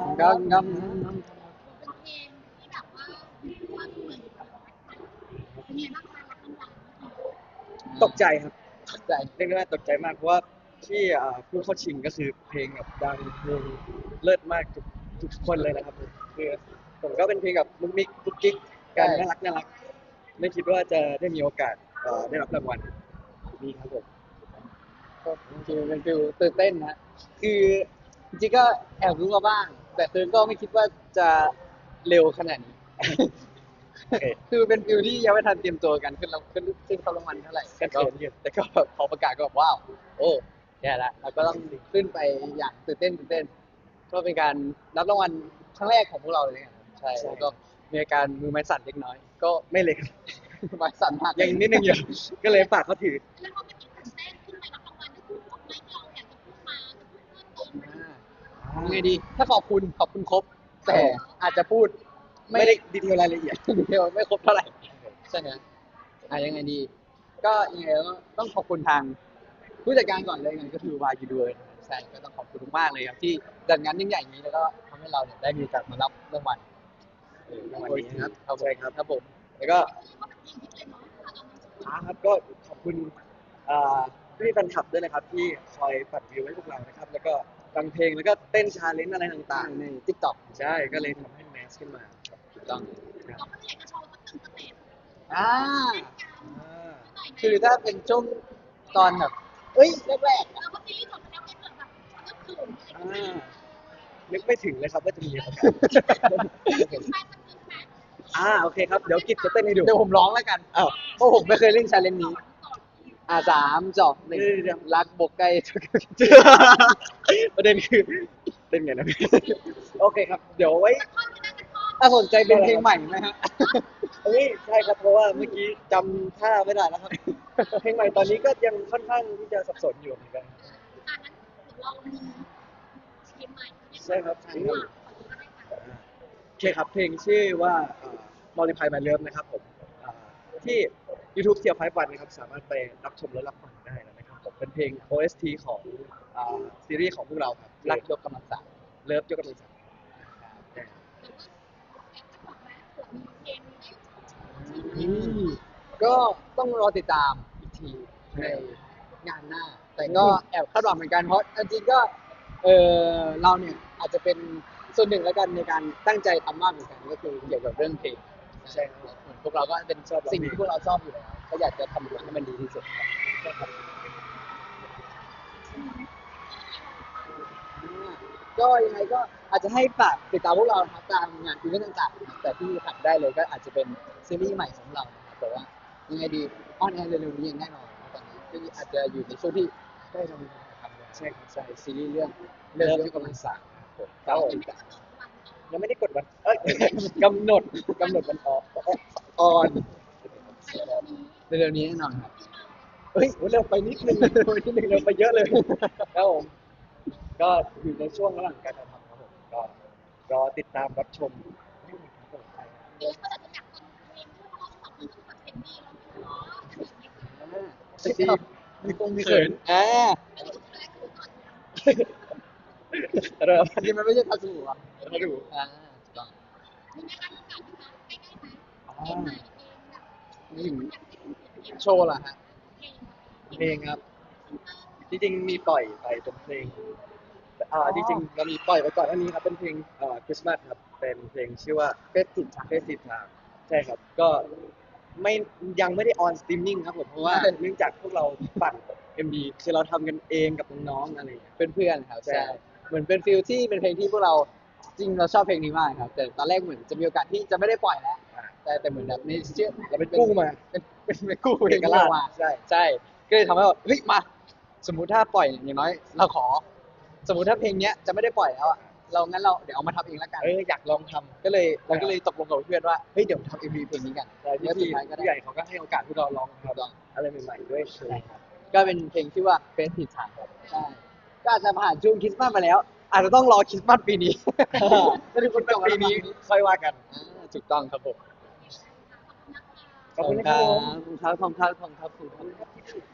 ครับก็ก็เป็นเพลงที่แบบว่าว่าเหมือนเป็นไงบ้างคะรับรางวัลตกใจครับตกใจเรียกได้ว่าตกใจมากเพราะว่าที่อ่าผู้เข้าชิงก็คือเพลงแบบดังเพลงเลิศมากทุกทุกคนเลยนะครับผมคือผมก็เป็นเพลงกับมุกมิกกุ๊กกิ๊กกันน่ารักน่ารัก ไม่คิดว่าจะได้มีโอกาสเอ่อได้รับรางวัลนี้ครับผมก็ฟิลเป็นฟิลตื่นเต้นนะคือจริงๆก็แอบรู้มาบ้าง แต่คือก็ไม่คิดว่าจะเร็วขนาดนี้โอเคคือเป็นฟิลที่ยังไม่ทันเตรียมตัวกันขึ้นเราขึ้นขึ้นเข้ารางวัลเท่าไหร่ก็แต่เขิก็นอยู่แต่ก็พอประกาศก็แบบว้าว โอ้แย่ละเราก็ต้องขึ้นไปอย่างตื่นเต้นตื่นเต้น ก็เป็นการรับรางวัลครั้งแรกของพวกเราเลยนะครับใช่แล้วก็มีอาการมือไม้สั่นเล็กน้อย ก็ไม่เลยครับมือไม้สั่นมากยังนิดนึงอยู่ก็เลยฝากเขาถือแล้วเขาไม่คิดตื่นเต้น อ่ายังไงดี ถ้าขอบคุณขอบคุณครบ แต่อาจจะพูดไม่ได้ดีเทลรายละเอียดดีเทลไม่ครบเท่าไหร่ใช่ไหมอะยังไงดี ก็ยังไงก็ต้องขอบคุณทางผู้จัดการก่อนเลยกันก็คือวายูด้วยใช่ก็ต้องขอบคุณมากๆเลยครับ ที่จัดงานยิ่งใหญ่อย่างนี้แล้วก็ทำให้เราเนี่ยได้มีโอกาสมารับรางวัลเออรางวัลนี้ครับครับผมใช่ครับครับผมแล้วก็ว่าเป็นเพลงที่เลยเนาะค่ะเราอ่าครับก็ขอบคุณอ่าพี่แฟนคลับด้วยนะครับ ที่คอยปัดวิวให้พวกเรานะครับ แล้วก็ ฟังเพลงแล้วก็เต้นชาเลนจ์อะไรต่าต่างงในทิกตอกๆใช่ก็เลยทำให้แมสขึ้นมาครับถูกต้องเราก็อยากจะโชว์สักหนึ่งสเต็ปอ่าอ่าคือถ้าเป็นช่วงตอนแบบเอ้ยแรกๆเราก็ซีรีส์จบไปแล้วเป็นแบบก็คืออ่านึกไม่ถึงเลยครับว่าจะมีโอกาสใช่มันคือแฟนอ่าโอเคครับเดี๋ยวกิจจะเต้นให้ดูเดี๋ยวผมร้องแล้วกันอ้าวเพราะผมไม่เคยเล่นชาเลนจ์นี้ก่ อนอ่าสามจบหนึ่งเดี๋ยว รักบกไก่ประเด็นคือเต้นไงนะโอเคครับ เดี๋ยวไว้ท่อนไม่ได้เป็นท่อนถ้าสนใจเป็นเพลงใหม่ไหมฮะเฮ้ยใช่ครับเพราะว่าเมื่อกี้จำท่าไม่ได้แล้วครับเพลงใหม่ตอนนี้ก็ยังค่อนข้างที่จะสับสนอยู่เหมือนกันอันนั้นเดี๋ยวเรามีทีมใหม่ใช่ครับใช่ค่ะก็ได้ค่ะโอเคครับเพลงชื่อว่า Modify My Love นะครับผมอ่าที่ YouTube เทียร์ไฟวันนะครับสามารถไปรับชมและรับฟังได้แล้วนะครับผมเป็นเพลง OST ของอ่าซีรีส์ของพวกเราครับรักยกกำลังสามเลิฟยกกำลังสามอืมก็ต้องรอติดตามอีกทีในงานหน้า แต่ก็แอบคาดหวังเหมือนกันเพราะจริงๆก็เออเราเนี่ยอาจจะเป็นส่วนหนึ่งแล้วกันในการตั้งใจทำมากเหมือนกันก็คือเกี่ยวกับเรื่องเพลง ใช่ครับเหมือนพวกเราก็เป็นสิ่งที่พวกเราชอบอยู่แล้วก็อยากจะทำมันให้มันดีที่สุดครับก็ยังไงก็อาจจะให้ฝากติดตามพวกเรานะครับตามงานอีเวนต์ต่างๆนะครับแต่ที่ขาดได้เลยก็อาจจะเป็นซีรีส์ใหม่ของเรานะครับแต่ว่ายังไงดีออนแอร์เร็วๆนี้ยังแน่นอนนะตอนนี้ก็อาจจะอยู่ในช่วงที่ได้เรามีงานทำแล้วใช่ครับใช่ซีรีส์เรื่องเรื่องที่กำลังสร้างนะครับผมครับผม ยังไม่ได้กดวัน เอ้ยกำหนดกำหนดวันออกออนเร็วๆนี้แน่นอนครับเฮ้ยเร็วไปนิดนึงเร็วไปนิดนึงเร็วไปเยอะเลยครับผมก็อยู่ในช่วงระหว่างการถ่ายทำครับผมก็รอติดตามรับชมได้เลยครับผมใช่ครับเดี๋ยวก็จะอยากฟังเพลงที่เราสองคนแบบเห็นดีแล้วเนาะเซ็กซี่มีคงมีเขินอ่า เริ่มอันนี้มันไม่ใช่คาสูอะมาดูอ่าถูกต้องอ่านี่ถึงโชว์เหรอฮะเพลงครับ จริงๆมีปล่อยไปเป็นเพลงอ่าจริงๆเรามีปล่อยไปก่อนหน้านี้ครับเป็นเพลงอ่าคริสต์มาสครับ เป็นเพลงชื่อว่าเฟสติดเฟสติทางใช่ครับ ก็ไม่ยังไม่ได้ออนสตรีมมิ่งครับผมเพราะว่าเนื่องจากพวกเราปั่น MV คือเราทำกันเองกับน้องๆอะไรอย่างเงี้ยเพื่อนๆครับใช่ใช่ เหมือนเป็นฟิลที่เป็นเพลงที่พวกเราจริงเราชอบเพลงนี้มากครับ แต่ตอนแรกเหมือนจะมีโอกาสที่จะไม่ได้ปล่อยแล้วอ่าแต่แต่เหมือนแบบในเชื่อเราไปกู้มาเป็นเป็นเป็นกู้เพลเองกกันราชมาใช่ใช่ก็เลยทำให้แบบเฮ้ยมา สมมุติถ้าปล่อยอย่างน้อย เราขอ สมมุติถ้าเพลงเนี้ยจะไม่ได้ปล่อยแล้วอะเรางั้นเราเดี๋ยวเอามาทำเองแล้วกันเอออยากลองทำก็เลยเราก็เลยตกลงกับเพื่อนว่าเฮ้ยเดี๋ยวทำเอ็มวีเพลงนี้กันแต่แล้วสุพี่ดท้ายก็ได้ผู้ใหญ่เขาก็ให้โอกาสพวกเราลองถูกต้องทำอะไรใหม่ๆด้วยใช่ครับก็เป็นเพลงที่ว่าเฟสติดทางใช่ ก็อาจจะผ่านช่วงคริสต์มาสมาแล้ว อาจจะต้องรอคริสต์มาสปีนี้ ถ้าทุกคนจบปีนี้ค่อยว่ากันอ่าถูกต้องครับผมขอบคุณนะครับผมขอบคุณครับ ขอบคุณครับขอบคุณครับขอบคุณครับ